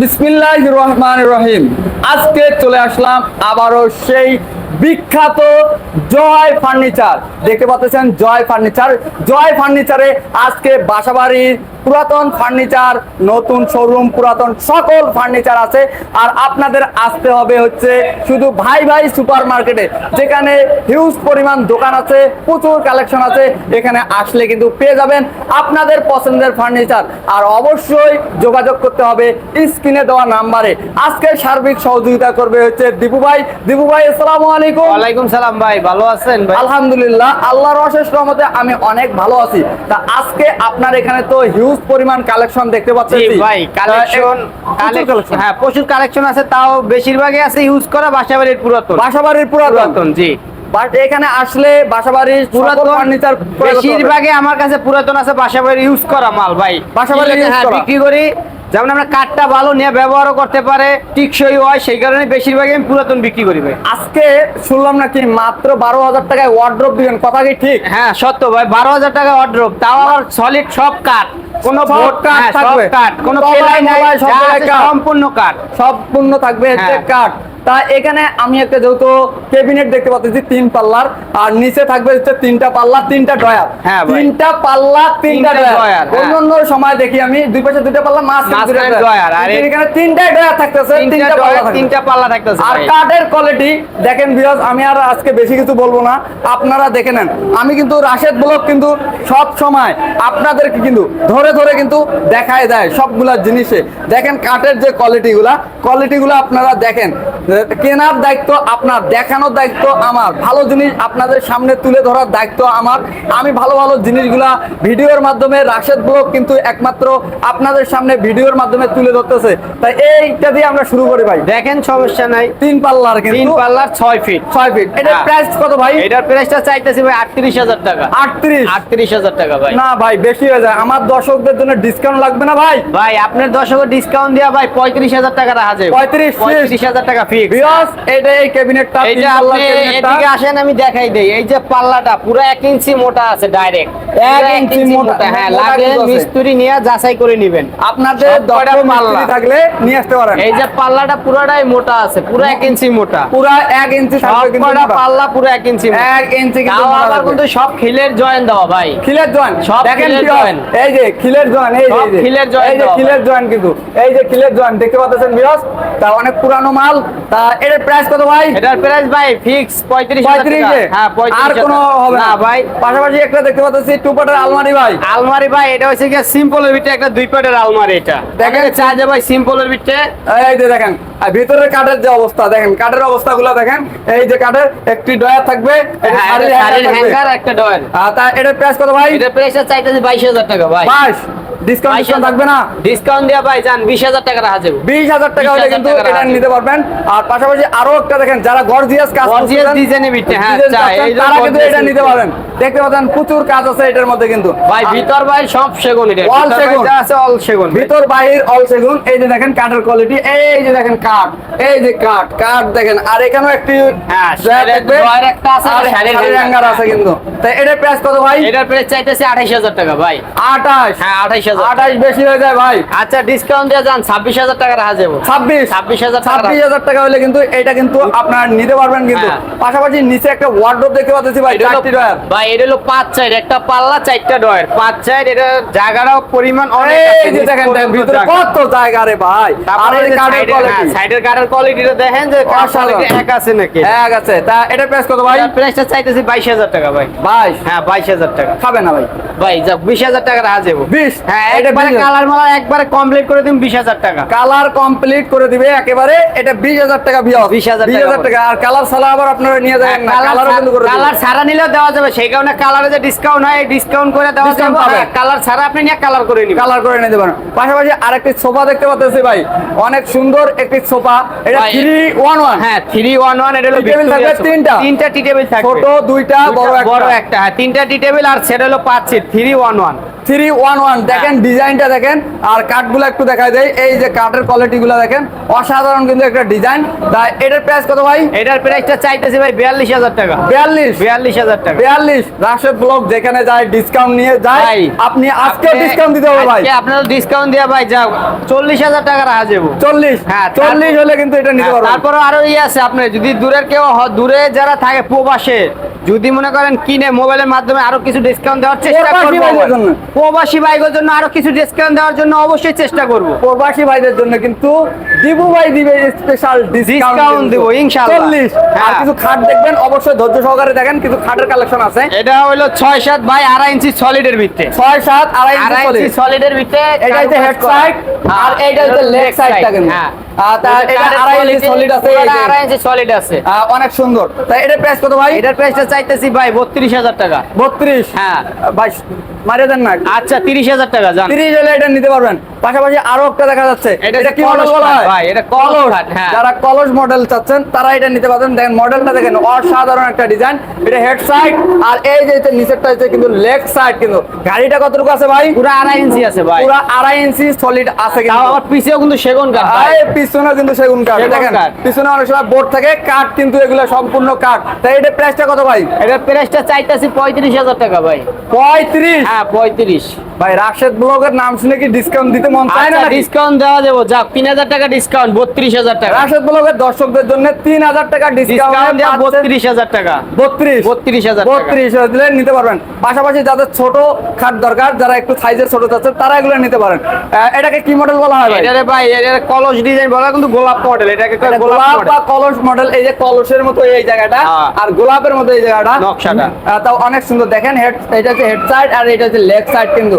বিসমিল্লাহ রহমান রহিম। আজকে চলে আসলাম আবারও সেই বিখ্যাত জয় ফার্নিচার। দেখতে পাচ্ছেন জয় ফার্নিচার। জয় ফার্নিচারে আজকে বাসাবাড়ির পুরাতন ফার্নিচার, নতুন শোরুম পুরাতন সকল ফার্নিচার আছে। আর আপনাদের আসতে হবে হচ্ছে শুধু ভাই ভাই সুপার মার্কেটে যেখানে হিউজ পরিমাণ দোকান আছে, প্রচুর কালেকশন আছে। এখানে আসলে কিন্তু পেয়ে যাবেন আপনাদের পছন্দের ফার্নিচার। আর অবশ্যই যোগাযোগ করতে হবে স্ক্রিনে দেওয়া নাম্বারে। আজকে সার্বিক সহযোগিতা করবে হচ্ছে দীপু ভাই। দীপু ভাই, আসসালামু আলাইকুম। ওয়ালাইকুম সালাম ভাই ভালো আছেন ভাই? আলহামদুলিল্লাহ আল্লাহর অশেষ রহমতে আমি অনেক ভালো আছি। তা আজকে আপনার এখানে তো হিউজ পরিমাণ কালেকশন দেখতে পাচ্ছি ভাই কালেকশন কালেকশন হ্যাঁ প্রচুর কালেকশন আছে তাও বেশিরভাগই আছে ইউজ করা বাসাবাড়ির পুরাতন। বাসাবাড়ির পুরাতন। পুরাতন জি। এখানে আসলে বাসাবাড়ির পুরাতন পুরাতন ফার্নিচার বেশিরভাগই আমার কাছে পুরাতন আছে বাসাবাড়ির ইউজ করা মাল ভাই। বাসাবাড়ির use হ্যাঁ, করা। বিক্রি করি। যেমন আমরা কাঠটা ভালো নিয়ে ব্যবহারও করতে পারে টিকসই হয় সেই কারণে বেশিরভাগই আমি পুরাতন বিক্রি করি ভাই আজকে শুনলাম নাকি মাত্র বারো হাজার টাকায় ওয়ার্ড্রপ দিবেন কথা কি ঠিক হ্যাঁ সত্য ভাই বারো হাজার টাকা ওয়ার্ড্রপ তাও আবার সলিড সব কাঠ কোনো কাঠ কাঠ থাকবে। কাঠ কোনো তলায় পেলাই নাই মলায় সব যা জায়গায় আছে কাঠ। সম্পূর্ণ কাঠ সম্পূর্ণ থাকবে হ্যাঁ। কাঠ তা এখানে আমি একটা যেহেতু কেবিনেট দেখতে পাচ্ছি তিন পাল্লার আর নিচে থাকবে হচ্ছে তিনটা পাল্লা তিনটা ডয়ার হ্যাঁ তিনটা পাল্লা তিনটা তিনটা ডয়ার হ্যাঁ। অন্যান্য সময় দেখি আমি দুই পাশে দুইটা পাল্লা মাছ ডয়ার, আর এখানে তিনটাই ডয়ার থাকতেছে তিনটা তিনটা পাল্লা তিনটা পাল্লা থাকতেছে আর কাঠের কোয়ালিটি দেখেন বিরাজ আমি আর আজকে বেশি কিছু বলব না। আপনারা দেখে নেন। আমি কিন্তু রাশেদ ব্লক কিন্তু সব সময় আপনাদেরকে কিন্তু ধরে ধরে কিন্তু দেখায় দেয় সবগুলা জিনিসে। দেখেন কাঠের যে কোয়ালিটিগুলা কোয়ালিটিগুলো আপনারা দেখেন। কেনার দায়িত্ব আপনার দেখানোর দায়িত্ব আমার। ভালো জিনিস আপনাদের সামনে তুলে ধরার দায়িত্ব আমার। আমি ভালো ভালো জিনিসগুলা ভিডিওর মাধ্যমে রাশেদ ব্লগ কিন্তু একমাত্র আপনাদের সামনে ভিডিওর মাধ্যমে তুলে ধরতেছে। তাই এইটা দিয়ে আমরা শুরু করি ভাই। দেখেন সমস্যা নাই। তিন পাল্লার তিন পাল্লার ছয় ফিট ছয় ফিট এটার হ্যাঁ। প্রাইস কত ভাই? এটার প্রাইসটা চাইতেছি ভাই আটত্রিশ হাজার টাকা। আটত্রিশ? আটত্রিশ হাজার টাকা ভাই। না ভাই বেশি হয়ে যায়। আমার দর্শকদের জন্য ডিসকাউন্ট লাগবে না ভাই? ভাই আপনার দশকের ডিসকাউন্ট দেওয়া ভাই পঁয়ত্রিশ হাজার টাকা রাখা 35 fixed। পঁয়ত্রিশ হাজার টাকা ফিক্স বিয়স এটা এই ক্যাবিনেটটা তিন আপনি এদিকে আসেন আমি দেখাই দেই। এই যে পাল্লাটা পুরো এক ইঞ্চি মোটা আছে ডাইরেক্ট এক ইঞ্চি মোটা, হ্যাঁ লাগে কিন্তু মিস্ত্রি নিয়ে যাচাই করে নেবেন। আপনাদের সব পাল্লা? থাকলে নিয়ে আসতে পারেন। এই যে পাল্লাটা পুরোটাই মোটা আছে পুরো এক ইঞ্চি মোটা। পুরা এক ইঞ্চি থাকবে কিন্তু পাল্লা পুরো এক ইঞ্চি মোটা। ইঞ্চি কিন্তু মোটা কিন্তু সব খিলের জয়েন দেওয়া ভাই। খিলের জয়েন্ট সব দেখেন খিলের এই যে খিলের জয়েন্ট এই যে সব এই যে, খিলের joint এই যে খিলের জয়েন্ট কিন্তু। এই যে খিলের জয়েন্ট দেখতে পাচ্ছেন বিয়স তা অনেক পুরানো মাল তা এর প্রাইস কত ভাই? এটার প্রাইস ভাই ফিক্স পঁয়ত্রিশ পঁয়ত্রিশে হ্যাঁ পঁয়ত্রিশ আর কোনো হবে না ভাই। পাশাপাশি একটা দেখতে পাচ্ছি টু পাটের আলমারি ভাই। আলমারি ভাই এটা হচ্ছে কি সিম্পলের ভিতরে একটা দুই পাটের আলমারি এটা। দেখেন। দেখেন চা যে ভাই সিম্পলের ভিতরে। এই যে দেখেন আর ভিতরের কাঠের যে অবস্থা দেখেন কাঠের অবস্থাগুলো দেখেন এই যে কাঠের একটি ডয়ার থাকবে হ্যাঁ। হ্যাঙ্গার একটা ডয়ার তা এটার প্রাইস কত ভাই? এটার চাইতেছে বাইশ হাজার টাকা ভাই। ডিসকাউন্ট ডিসকাউন্ট থাকবে না। ডিসকাউন্ট দেওয়া ভাই যান বিশ হাজার টাকা রাখা যাবে। বিশ হাজার টাকা হলে কিন্তু এটা নিতে পারবেন। আর পাশাপাশি আরও একটা দেখেন যারা গর্জিয়াস কাজ Gorgeous করতেছেন, design হ্যাঁ, এই যে তারা কিন্তু এটা নিতে পারেন দেখতে পাচ্ছেন প্রচুর কাজ আছে এটার মধ্যে কিন্তু। ভাই ভিতর ভাই সব সেগুন এটা All সেগুন। যা আছে অল সেগুন ভিতর বাহির অল সেগুন। এই যে দেখেন কাঠের কোয়ালিটি এই যে দেখেন কাঠ এই যে কাঠ কাঠ দেখেন আর এখানেও একটি হ্যাঁ, একটা আছে, আর আর শাড়ির শাড়ির হ্যাঙ্গার আছে কিন্তু। তাই এটার প্রাইস কত ভাই? এটার প্রাইস চাইতেছে আঠাইশ হাজার টাকা ভাই। আঠাশ। হ্যাঁ আঠাইশ হাজার আঠাশ বেশি হয়ে যায় ভাই। আচ্ছা ডিসকাউন্ট দেওয়া যান ছাব্বিশ হাজার টাকা রাখা যাব। ছাব্বিশ। ছাব্বিশ হাজার টাকা হলে কিন্তু এটা কিন্তু আপনার নিতে পারবেন কিন্তু। হ্যাঁ। পাশাপাশি নিচে একটা ওয়ার্ডরোব দেখতে পাচ্ছি ভাই এটা চারটি ড্রয়ার ভাই এটা হলো পাঁচ সাইড একটা পাল্লা চারটা ডয়ের পাঁচ সাইড এটা জায়গাটাও পরিমাণ অনেক এই যে দেখেন ভিতরে কত জায়গা রে ভাই। আর এই সাইডের- কোয়ালিটি সাইডের কাঠের কোয়ালিটিটা দেখেন যে অসাধারণ। এক আছে নাকি? এক আছে। তা এটার প্রাইস কত ভাই? প্রাইসটা চাইতেছি বাইশ হাজার টাকা ভাই। ভাই হ্যাঁ বাইশ হাজার টাকা। খাবে না ভাই। ভাই যা বিশ হাজার টাকা রাখা যাব। বিশ? হ্যাঁ এটা একবারে কালার মালার একবারে কমপ্লিট করে দিন বিশ হাজার টাকা। কালার কমপ্লিট করে দিবে একেবারে এটা বিশ হাজার টাকা বিয়ে 20,000 বিশ হাজার টাকা টাকা আর কালার সালা আবার আপনারা নিয়ে যাবেন না কালারও কিন্তু করে কালার ছাড়া নিলেও দেওয়া যাবে সেই কারণে কালারে যে ডিসকাউন্ট হয় ডিসকাউন্ট করে দেওয়া যাবে। কালার ছাড়া আপনি নিয়ে কালার করে নিবেন। কালার করে নিতে পারেন। পাশাপাশি আরেকটি সোফা দেখতে পাচ্ছি ভাই অনেক সুন্দর একটি সোফা। এটা ভাই, থ্রি ওয়ান ওয়ান হ্যাঁ থ্রি ওয়ান ওয়ান এটা হলো টেবিল থাকবে তিনটা? তিনটা টি টেবিল থাকবে। ছোট দুইটা বড় একটা। বড় একটা। হ্যাঁ তিনটা টি টেবিল আর সেটা হলো পাঁচ seat three one one three one one দেখেন ডিজাইনটা দেখেন আর কাঠগুলো একটু দেখাই দেয় এই যে কাঠের কোয়ালিটি গুলো দেখেন অসাধারণ কিন্তু একটা ডিজাইন। তা এটার প্রাইস কত ভাই? এটার প্রাইসটা চাইতেছি ভাই বিয়াল্লিশ হাজার টাকা। বিয়াল্লিশ? বিয়াল্লিশ হাজার টাকা। বিয়াল্লিশ? রাশেদ ব্লক যেখানে যায় ডিসকাউন্ট নিয়ে যায় আপনি আজকে ডিসকাউন্ট দিতে হবে ভাই। আপনার ডিসকাউন্ট দেওয়া ভাই যাও। চল্লিশ হাজার টাকা রাখা যাব। চল্লিশ? হ্যাঁ, চল্লিশ হলে কিন্তু এটা নিতে পারবেন। তারপরে আরও ইয়ে আছে আপনি যদি দূরের কেউ দূরে যারা থাকে প্রবাসে যদি মনে করেন কিনে মোবাইলের মাধ্যমে আরও কিছু ডিসকাউন্ট দেওয়ার চেষ্টা করব প্রবাসী ভাইদের জন্য আরও কিছু ডিসকাউন্ট দেওয়ার জন্য অবশ্যই চেষ্টা করব। প্রবাসী ভাইদের জন্য কিন্তু দিবু ভাই দিবে স্পেশাল ডিসকাউন্ট দেবো, ইনশাআল্লাহ। চল্লিশ। আর হ্যাঁ। কিছু খাট দেখবেন অবশ্যই ধৈর্য সহকারে দেখেন কিছু খাটের কালেকশন আছে। এটা হলো ছয় সাত বাই আড়াই ইঞ্চি সলিডের ভিত্তে। ছয় সাত আড়াই আড়াই ইঞ্চি ইঞ্চি solid। সলিডের ভিত্তে এটা হচ্ছে হেড সাইড আর এইটা হচ্ছে লেগ সাইডটা কিন্তু। হ্যাঁ। অনেক সুন্দর। তাই এটার প্রাইস কত ভাই? এটার প্রাইসটা চাইতেছি ভাই বত্রিশ হাজার টাকা। বত্রিশ? হ্যাঁ। ভাই দেন না আচ্ছা তিরিশ হাজার টাকা জান। তিরিশ হলে এটা নিতে পারবেন। পাশাপাশি আরও একটা দেখা যাচ্ছে। এটা এটা কি মডেল বলা হয়? ভাই, এটা কলস হ্যাঁ। যারা কলস মডেল চাচ্ছেন তারা এটা নিতে পারবেন। দেখেন মডেলটা দেখেন অসাধারণ একটা ডিজাইন এটা হেড সাইড আর এই যে নিচেরটা হচ্ছে কিন্তু লেগ সাইড কিন্তু। গাড়িটা কতটুকু আছে ভাই? পুরো আড়াই ইঞ্চি আছে ভাই। পুরো আড়াই ইঞ্চি সলিড আছে কিন্তু। আবার পিছেও কিন্তু সেগুন কাঠ ভাই। পিছনে কিন্তু সেগুন কাঠ। দেখেন পিছনে অনেক সময় বোর্ড থাকে কাঠ কিন্তু এগুলো সম্পূর্ণ কাঠ। তাই এটা প্রাইসটা কত ভাই? এটার প্রাইসটা চাইতেছি পঁয়ত্রিশ হাজার টাকা ভাই। পঁয়ত্রিশ? হ্যাঁ পঁয়ত্রিশ ভাই রাশেদ ব্লগের নাম শুনে কি ডিসকাউন্ট দিতে মন চায় না আচ্ছা ডিসকাউন্ট দেওয়া যাব। যাক তিন হাজার টাকা ডিসকাউন্ট বত্রিশ হাজার টাকা। রাশেদ ব্লগের দর্শকদের জন্য তিন হাজার টাকা ডিসকাউন্ট বত্রিশ হাজার টাকা। বত্রিশ। বত্রিশ হাজার। বত্রিশ দিলে নিতে পারবেন। পাশাপাশি যাদের ছোট খাট দরকার যারা একটু সাইজের ছোট চাচ্ছে তারা এগুলো নিতে পারেন। এটাকে কি মডেল বলা হয় ভাই? এটারে ভাই এটারে কলস ডিজাইন বলা কিন্তু গোলাপ মডেল এটাকে গোলাপ গোলাপ বা কলস মডেল এই যে কলসের মতো এই জায়গাটা হ্যাঁ। আর গোলাপের মতো এই জায়গাটা। নকশাটা। তাও অনেক সুন্দর। দেখেন হেড এটা হচ্ছে হেড সাইড আর এটা হচ্ছে লেগ সাইড কিন্তু।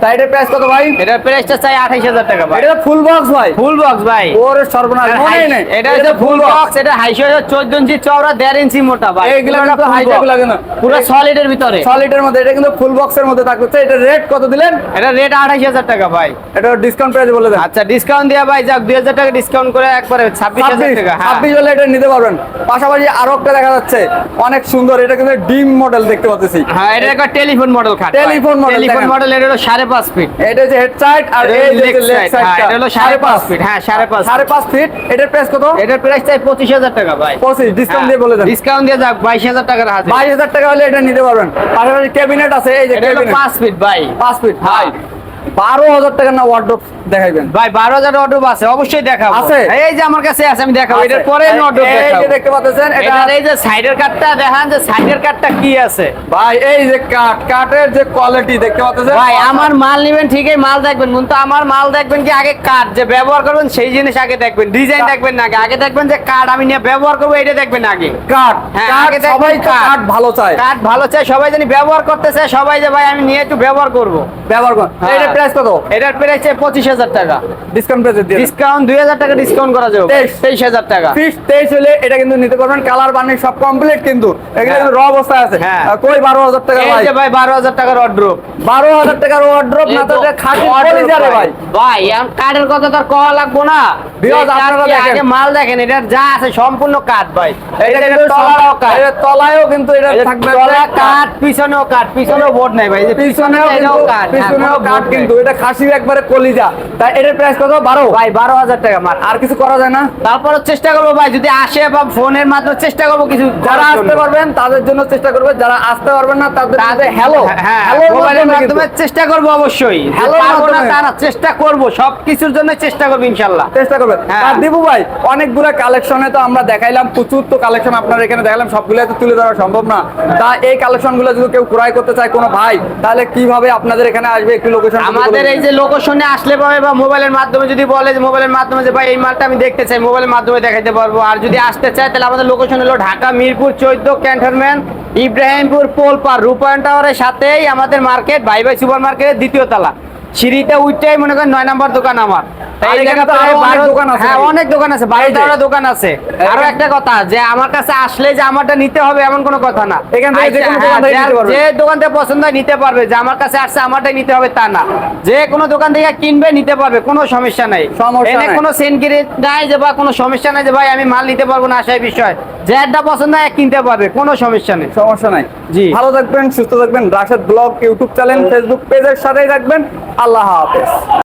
তাই এটার প্রাইস কত ভাই? এটার প্রাইসটা চাই আঠাইশ হাজার টাকা ভাই। এটা ফুল বক্স ভাই। ফুল বক্স ভাই। ওরে সর্বনাশ মনেই নেই। এটা হচ্ছে ফুল বক্স এটা হাইশো চোদ্দ ইঞ্চি চওড়া দেড় ইঞ্চি মোটা ভাই। এইগুলো কিন্তু height এগুলো কিন্তু। পুরো সলিডের ভিতরে। সলিডের মধ্যে এটা কিন্তু ফুল বক্সের মধ্যে থাকছে এটা রেট কত দিলেন? এটা রেট আঠাইশ হাজার টাকা ভাই। এটা ডিসকাউন্ট প্রাইস বলে দেন। আচ্ছা ডিসকাউন্ট ভাই যাক টাকা ডিসকাউন্ট করে একবারে ছাব্বিশ হাজার ছাব্বিশ টাকা হ্যাঁ। হলে এটা নিতে পারবেন। পাশাপাশি আরও একটা দেখা যাচ্ছে। অনেক সুন্দর এটা কিন্তু ডিম মডেল দেখতে পাচ্ছি। হ্যাঁ এটা একটা টেলিফোন মডেল খাট টেলিফোন দেখেন। মডেল এটা হলো সাড়ে পাঁচ ফিট এটা হচ্ছে হেড সাইড আর এই যে লেগ লেগ সাইড সাইড এটা হলো সাড়ে পাঁচ ফিট হ্যাঁ সাড়ে পাঁচ সাড়ে পাঁচ ফিট এটার প্রাইস কত? এটার প্রাইস চাই পঁচিশ হাজার টাকা ভাই। পঁচিশ ডিসকাউন্ট দিয়ে বলে দেন। ডিসকাউন্ট দিয়ে যাক বাইশ হাজার টাকার হাতে। বাইশ হাজার টাকা হলে এটা নিতে পারবেন। পাশাপাশি ক্যাবিনেট আছে এই যে এটা হলো ক্যাবিনেট পাঁচ ফিট ভাই। পাঁচ ফিট হ্যাঁ। ভাই। বারো হাজার টাকা না ওয়ার্ড্রোপ দেখাইবেন। ভাই বারো হাজার আছে অবশ্যই দেখাবো। আছে? এই যে আমার কাছে আছে আমি দেখাবো। এটার পরে এই- দেখতে পাচ্ছেন এটা এই যে সাইডের কাটটা দেখান যে সাইডের কাটটা কি আছে। ভাই এই যে যে কোয়ালিটি দেখতে পাচ্ছেন? ভাই আমার মাল নেবেন ঠিকই মাল দেখবেন। কিন্তু আমার মাল দেখবেন কি আগে কাঠ যে ব্যবহার করবেন সেই জিনিস আগে দেখবেন। ডিজাইন দেখবেন না আগে। আগে দেখবেন যে কাঠ আমি নিয়ে ব্যবহার করব এটা দেখবেন আগে। কাঠ হ্যাঁ, আগে সবাই কাঠ। ভালো চায়। কাঠ ভালো চাই সবাই জানি ব্যবহার করতে চায় সবাই যে ভাই আমি নিয়ে একটু ব্যবহার করব। ব্যবহার করুন হ্যাঁ। প্রাইস কত? এটার প্রাইস পঁচিশ হাজার টাকা। ডিসকাউন্ট প্রাইসে দিয়ে ডিসকাউন্ট দুই হাজার টাকা ডিসকাউন্ট করা যাবে। তেইশ। হাজার টাকা। ফিস তেইশ হলে এটা কিন্তু নিতে পারবেন। কালার বানিয়ে সব কমপ্লিট কিন্তু। এগুলো হ্যাঁ। কিন্তু র অবস্থায় আছে। হ্যাঁ। কই বারো হাজার টাকা এই ভাই? যে ভাই বারো হাজার টাকার অর্ড্রপ বারো হাজার টাকার ওয়ার্ড্রোপ না তো খাঁটি কলিজারে ভাই। ভাই এখন কাঠের কথা তো কওয়া লাগবো না। বিরাজ আপনারা দেখেন। আগে মাল দেখেন এটার যা আছে সম্পূর্ণ কাঠ ভাই। এটা কিন্তু তলাও কাঠ। এটা তলায়ও কিন্তু এটা থাকবে। তলা কাঠ পিছনেও কাঠ পিছনেও বোর্ড নাই ভাই। এই যে পিছনেও কাঠ হ্যাঁ, পিছনেও কোনো কাঠ কিন্তু এটা খাসির একবারে কলিজা। তাই এটার প্রাইস কত? বারো? ভাই বারো হাজার টাকা মাল। আর কিছু করা যায় না? তারপর চেষ্টা করব ভাই যদি আসে বা ফোনের মাধ্যমে চেষ্টা করব কিছু যারা আসতে পারবেন তাদের জন্য চেষ্টা করবে। যারা আসতে পারবেন না তাদের তাদের হ্যালো হ্যাঁ হ্যালো মোবাইলের মাধ্যমে চেষ্টা করব অবশ্যই। না তারা চেষ্টা করব। সব কিছুর জন্য চেষ্টা করব ইনশাল্লাহ। চেষ্টা করবেন। হ্যাঁ। আর ভাই অনেকগুলো কালেকশনে তো আমরা দেখাইলাম প্রচুর তো কালেকশন আপনার এখানে দেখালাম সবগুলো তো তুলে ধরা সম্ভব না। তা এই কালেকশনগুলো যদি কেউ ক্রয় করতে চায় কোনো ভাই তাহলে কীভাবে আপনাদের এখানে আসবে একটু লোকেশন আমাদের এই যে লোকেশনে আসলে পাবে বা মোবাইলের মাধ্যমে যদি বলে যে মোবাইলের মাধ্যমে যে, ভাই, এই মালটা আমি দেখতে চাই মোবাইলের মাধ্যমে দেখাতে পারব। আর যদি আসতে চায়, তাহলে আমাদের লোকেশন হলো ঢাকা, মিরপুর, চৌদ্দ, ক্যান্টনমেন্ট, ইব্রাহিমপুর পোলপার রূপায়ণ টাওয়ারের সাথেই আমাদের মার্কেট ভাই ভাই সুপার মার্কেটের দ্বিতীয় তলা। সিঁড়িতে উঠতেই মনে করেন নয় নাম্বার দোকান আমার। অনেক দোকান আছে হ্যাঁ নাকি? অনেক দোকান আছে বারো তেরোটা দোকান আছে। আরও একটা কথা যে আমার কাছে আসলে যে আমারটা নিতে হবে এমন কোনো কথা না। যে আচ্ছা, হ্যাঁ, দোকান থেকে পছন্দ নিতে পারবে যে আমার কাছে আসছে আমারটাই নিতে হবে তা না। যে কোনো দোকান থেকে কিনবে নিতে পারবে কোনো সমস্যা নাই। সমস্যা এনে কোনো সেনকিরি নাই যে বা কোনো সমস্যা নাই যে ভাই আমি মাল নিতে পারব না আসাই বিষয় যে একটা পছন্দ হয় কিনতে পারবে কোনো সমস্যা নেই। সমস্যা নাই। জি। ভালো থাকবেন সুস্থ থাকবেন। Rashed vlog YouTube channel Facebook পেজের সাথেই থাকবেন। আল্লাহ হাফেজ।